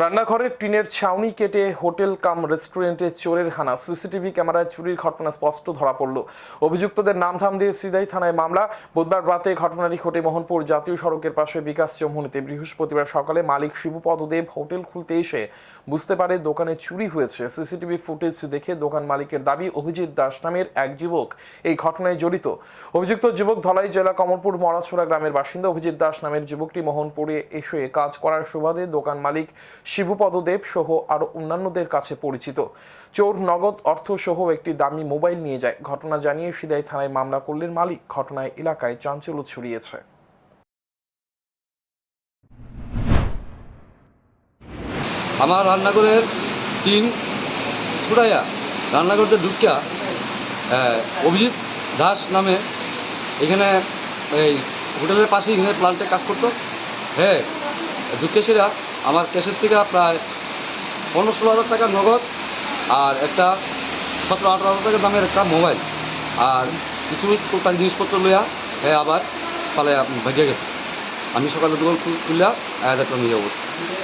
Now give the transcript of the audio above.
রান্নাঘরের টিনের ছাউনি কেটে হোটেল কাম রেস্টুরেন্টে চোরের হানা। সিসিটিভি ক্যামেরায় চুরির ঘটনা স্পষ্ট ধরা পড়ল। অভিযুক্তদের নাম ধাম দিয়ে সিদাই থানায় মামলা। বুধবার রাতে ঘটনাটি ঘটে মোহনপুর জাতীয় সড়কের পাশে বিকাশ চৌমুনিতে বৃহস্পতিবার সকালে মালিক শিবপদ দেব হোটেল খুলতে এসে বুঝতে পারে দোকানে চুরি হয়েছে। সিসিটিভি ফুটেজ দেখে দোকান মালিকের দাবি, অভিজিৎ দাস নামের এক যুবক এই ঘটনায় জড়িত। অভিযুক্ত যুবক ধলাই জেলা কমলপুর মরাছড়া গ্রামের বাসিন্দা অভিজিৎ দাস নামের যুবকটি মোহনপুরে এসে কাজ করার সুবাদে দোকান মালিক শিবপদ দেব সহ আরও অন্যান্যদের কাছে পরিচিত। চোর, নগদ অর্থ সহ একটি দামি মোবাইল নিয়ে যায়। ঘটনা জানিয়ে সিদাই থানায় মামলা করলেন মালিক। ঘটনায় এলাকায় চাঞ্চল্য ছড়িয়েছে। আমার রান্নাঘরের টিন ছুটাইয়া রান্নাঘরতে ঢুকিয়া অভিজিৎ দাস নামে এখানে এই হোটেলের পাশে এখানে প্লান্টে কাজ করতো। হ্যাঁ ঢুকে আমার ক্যাশের থেকে প্রায় পনেরো ষোলো হাজার টাকা নগদ আর একটা সতেরো আঠারো হাজার টাকা দামের একটা মোবাইল। আর কিছু তার জিনিসপত্র লইয়া হ্যাঁ আবার পালে ভেঙে গেছে। আমি সকালে দোকান খুলিয়া এক হাজার টাকা নিয়ে অবস্থা।